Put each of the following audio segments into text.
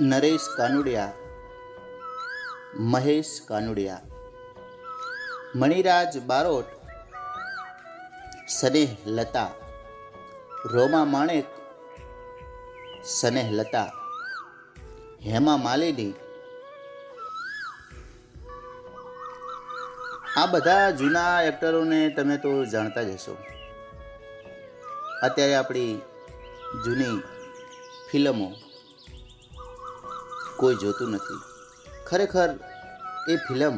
નરેશ કાનુડિયા, મહેશ કાનુડિયા, મણિરાજ બારોટ, સનેહ લતા, રોમા માણેક, સનેહ લતા, હેમા માલિની. આ બધા જૂના એક્ટરોને તમે તો જાણતા જ હશો. અત્યારે આપણી જૂની ફિલ્મો કોઈ જોતું નથી. ખરેખર, એ ફિલ્મ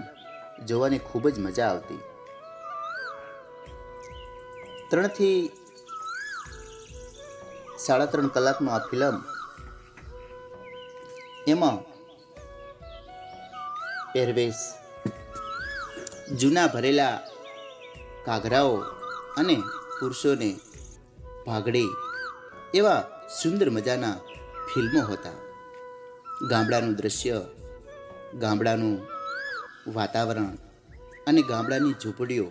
જોવાની ખૂબ જ મજા આવતી. ત્રણથી સાડા ત્રણ કલાકમાં આ ફિલ્મ, એમાં પહેરવેશ, જૂના ભરેલા ઘાઘરાઓ અને પુરુષોને ભાગડી એવા સુંદર મજાના ફિલ્મો હતા. ગામડાનું દૃશ્ય ગામડાનું વાતાવરણ અને ગામડાની ઝૂંપડીઓ,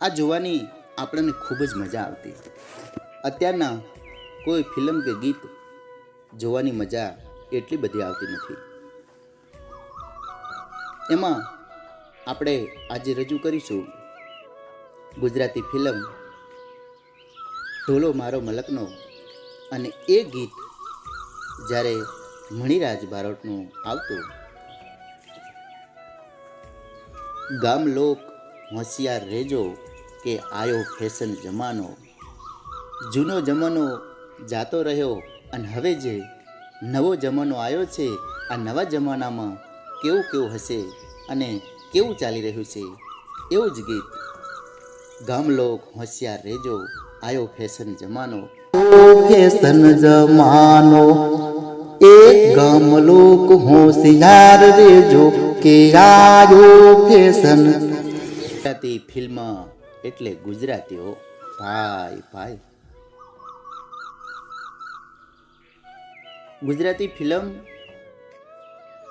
આ જોવાની આપણને ખૂબ જ મજા આવતી. અત્યારના કોઈ ફિલ્મ કે ગીત જોવાની મજા એટલી બધી આવતી નથી. એમાં આપણે આજે રજૂ કરીશું ગુજરાતી ફિલ્મ ઢોલો મારો મલકનો અને એ ગીત જ્યારે મણિરાજ બારોટનું આવતું. ગામ લોક હોશિયાર રેજો કે આયો ફેશન જમાનો. જૂનો જમાનો જાતો રહ્યો અને હવે જે નવો જમાનો આવ્યો છે, આ નવા જમાનામાં કેવું કેવું હશે અને કેવું ચાલી રહ્યું છે, એવું જ ગીત. ગામ લોક હોશિયાર રેજો આયો ફેશન જમાનો. ફેશન જમાનો એ ગમલોક હોશિયાર રેજો કે આયો ફેશન ગુજરાતી ફિલ્મ એટલે ગુજરાતીઓ, ભાઈ ભાઈ. ગુજરાતી ફિલ્મ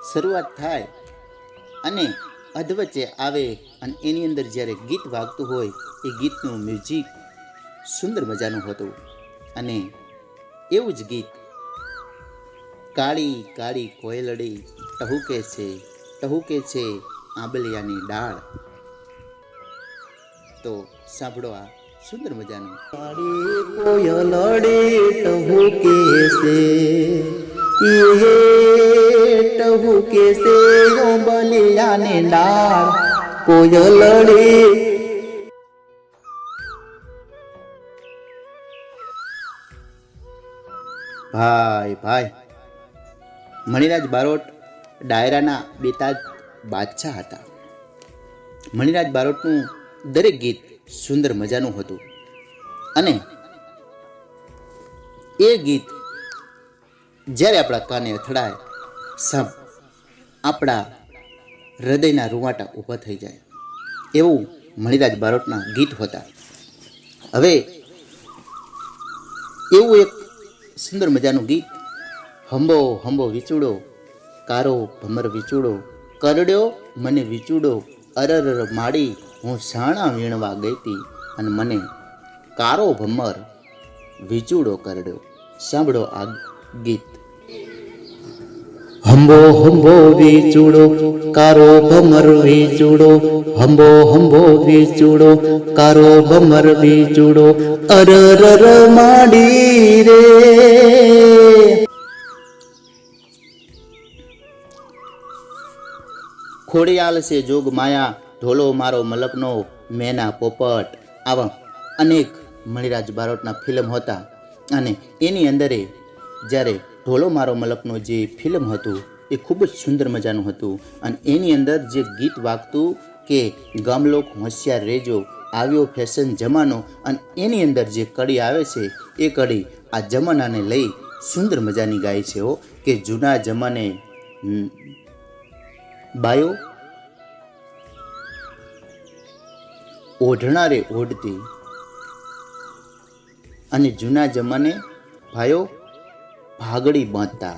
શરૂઆત થાય અને અધવચ્ચે આવે અને એની અંદર જ્યારે ગીત વાગતું હોય, એ ગીતનું મ્યુઝિક સુંદર મજાનું હતું. અને એવું જ ગીત કાળી કાળી કોયલડી ટહુકે છે ટહુકે છે આંબલિયાની ડાળ. તો સાંભળો આ સુંદર મજાનું. કાળી કોયલડી ટહુકે છે. ટહુકે છે આંબલિયાની ડાળ. કોયલડી. ભાઈ ભાઈ મણિરાજ બારોટ ડાયરાના બેતાજ બાદશાહ હતા. મણિરાજ બારોટનું દરેક ગીત સુંદર મજાનું હતું. અને એ ગીત જ્યારે આપણા કાને અથડાય સબ આપણા હૃદયના રૂવાટા ઊભા થઈ જાય. એવું મણિરાજ બારોટના ગીત હતા. હવે એવું એક સુંદર મજાનું ગીત હંબો હંબો વિચુડો, કારો ભમર વિચુડો, કરડ્યો મને વિચુડો, અરર માડી, હું શાણા વીણવા ગઈતી અને મને કારો ભમર વિચુડો કરડ્યો. સાંભળો આ ગીત. હંબો હંબો વિચુડો, કારો ભમર વિચુડો, હંબો હંબો વિચુડો, કારો ભમર વિચુડો અરર માડી રે. ખોડિયાલ છે જોગ માયા, ઢોલો મારો મલકનો, મેના પોપટ. આવા અનેક મણિરાજ બારોટના ફિલ્મ હતા. અને એની અંદરે જ્યારે ઢોલો મારો મલકનો જે ફિલ્મ હતું, એ ખૂબ જ સુંદર મજાનું હતું. અને એની અંદર જે ગીત વાગતું કે ગામલોક હોશિયાર રેજો, આવ્યો ફેશન જમાનો, અને એની અંદર જે કડી આવે છે, એ કડી આ જમાનાને લઈ સુંદર મજાની ગાય છે હો, કે જૂના જમાને બાયો ઓઢણારે ઓઢતી. અને જૂના જમાને ભાઈઓ ભાગડી બાંધતા.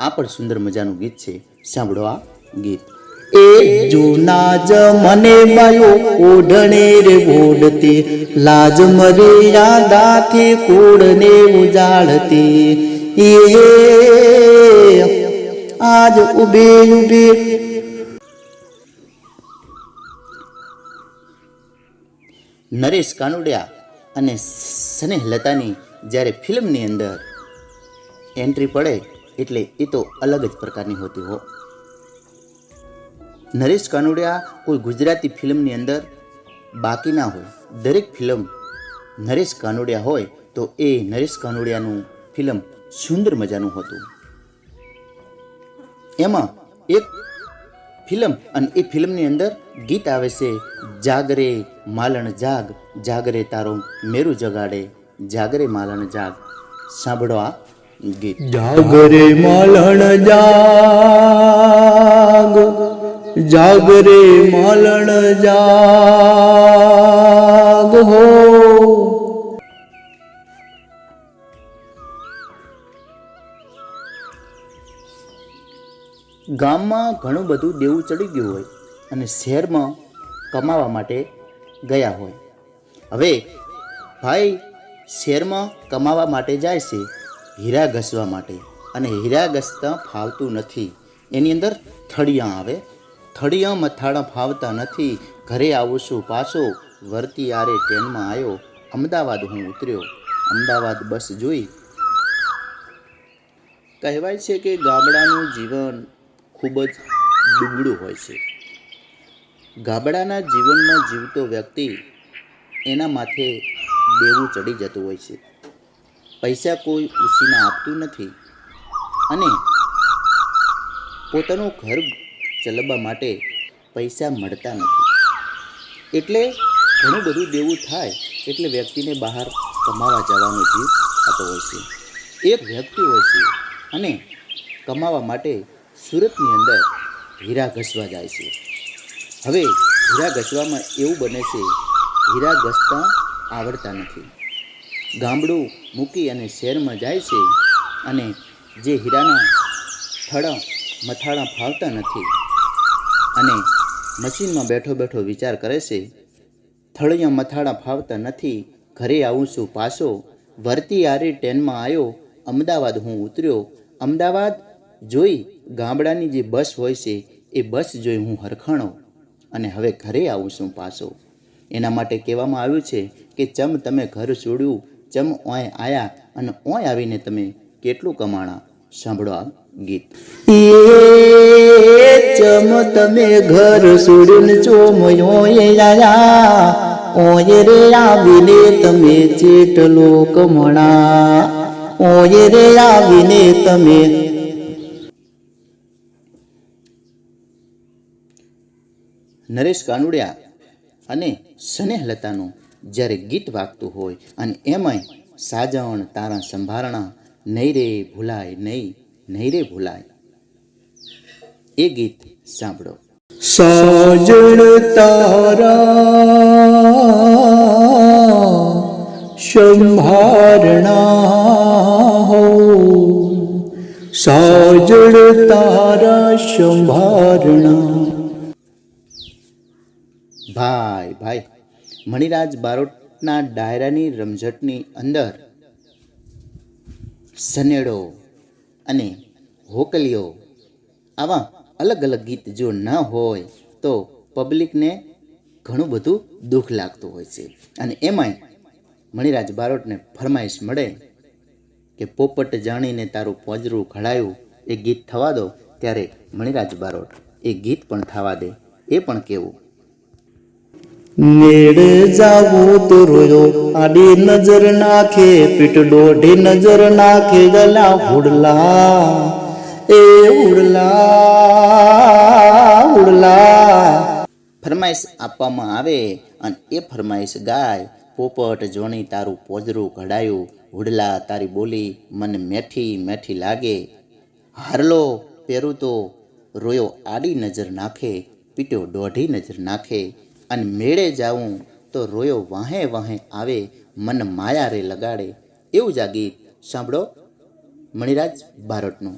આ પણ સુંદર મજાનું ગીત છે. સાંભળો આ ગીત. એ જૂના જ મને બાયો ઓઢણે રે ઓઢતી. લાજ મર્યાદાથી કોડને ઉજાડતી એ આજ ઉભે ઉભે નરેશ કાનુડિયા અને સ્નેહલતાની જ્યારે ફિલ્મની અંદર એન્ટ્રી પડે એટલે એ તો અલગ જ પ્રકારની હોતી હો. નરેશ કાનુડિયા કોઈ ગુજરાતી ફિલ્મની અંદર બાકી ના હોય. દરેક ફિલ્મ નરેશ કાનુડિયા હોય તો એ નરેશ કાનુડિયાનું ફિલ્મ સુંદર મજાનું હતું. એમાં એક ફિલ્મ અને એ ફિલ્મની અંદર ગીત આવે છે, જાગરે માલણ જાગ, જાગરે તારો મેરુ જગાડે, જાગરે માલણ જાગ. સાંભળો આ ગીત. જાગરે માલણ જાગ, જાગરે માલણ જાગ હો. ગામમાં ઘણું બધું દેવું ચડી ગયું હોય અને શહેરમાં કમાવા માટે ગયા હોય. હવે ભાઈ શહેરમાં કમાવા માટે જાય છે, હીરા ઘસવા માટે. અને હીરા ઘસતા ફાવતું નથી. એની અંદર થળિયા આવે. થળિયા મથાળા ફાવતા નથી. ઘરે આવું છું, પાછો વર્તી આરે ટ્રેનમાં આવ્યો અમદાવાદ હું ઉતર્યો. અમદાવાદ બસ જોઈ. કહેવાય છે કે ગામડાનું જીવન ખૂબ જ દુબળું હોય છે. ગામડાના જીવનમાં જીવતો વ્યક્તિ એના માથે દેવું ચડી જતું હોય છે. પૈસા કોઈ ઉછીના આપતું નથી અને પોતાનું ઘર ચલાવવા માટે પૈસા મળતા નથી. એટલે ઘણું બધું દેવું થાય એટલે વ્યક્તિને બહાર કમાવા જવાનો જીવ થતો હોય છે. એક વ્યક્તિ હોય છે અને કમાવા માટે સુરતની અંદર હીરા ઘસવા જાય છે. હવે હીરા ઘસવામાં એવું બને છે, હીરા ઘસતા આવડતા નથી. ગામડું મૂકી અને શહેરમાં જાય છે અને જે હીરાના થડા મથાળા ફાવતા નથી અને મશીનમાં બેઠો બેઠો વિચાર કરે છે, થળિયા મથાળા ફાવતા નથી, ઘરે આવું છું પાછો, વર્તી આરી ટ્રેનમાં આવ્યો અમદાવાદ હું ઉતર્યો. અમદાવાદ જોઈ ગામડાની જે બસ હોય છે, એ બસ જોઈ હું હરખાણો. અને હવે ઘરે આવું છું પાછો. એના માટે કહેવામાં આવ્યું છે કે, ચમ તમે ઘર છોડ્યું, ચમ ઓય આયા અને ઓય આવીને તમે કેટલું કમાણા? સાંભળો આ ગીત. ચમ તમે ઘર છોડીને ચોમયો આયા? ઓય રે આવીને તમે ચેટલો કમણા? ઓય રે આવીને તમે નરેશ કાનુડિયા અને સ્નેહલતાનું જ્યારે ગીત વાગતું હોય અને એમાંય સાજણ તારા સંભારણા, નહીં રે ભૂલાય, નહીં નહીં રે ભૂલાય. એ ગીત સાંભળો. સાજણ તારા સંભારણા હો. સાજણ તારા સંભારણા ભાઈ ભાઈ, મણિરાજ બારોટના ડાયરાની રમઝટની અંદર સનેડો અને હોકલીઓ આવા અલગ અલગ ગીત જો ન હોય તો પબ્લિકને ઘણું બધું દુઃખ લાગતું હોય છે. અને એમાંય મણિરાજ બારોટને ફરમાઈશ મળે કે પોપટ જાણીને તારું પોજરું ઘડાયું એ ગીત થવા દો, ત્યારે મણિરાજ બારોટ એ ગીત પણ થવા દે, એ પણ કેવું. નેડ જાવું તો રોયો આડી નજર નાખે, પીઠ દોઢી નજર નાખે, ગલા ઉડલા, એ ઉડલા ઉડલા. ફરમાઈશ આપવામાં આવે અને એ ફરમાઈશ ગાય, પોપટ જોણી તારું પોજરું ઘડાયું હુડલા તારી બોલી મને મેઠી મેઠી લાગે. હારલો પહેરું તો રોયો આડી નજર નાખે પીટ્યો દોઢી નજર નાખે. અને મેળે જાઉં તો રોયો વાહે વાહે આવે, મન માયા રે લગાડે. એવું જ આ ગીત સાંભળો મણિરાજ બારોટનું.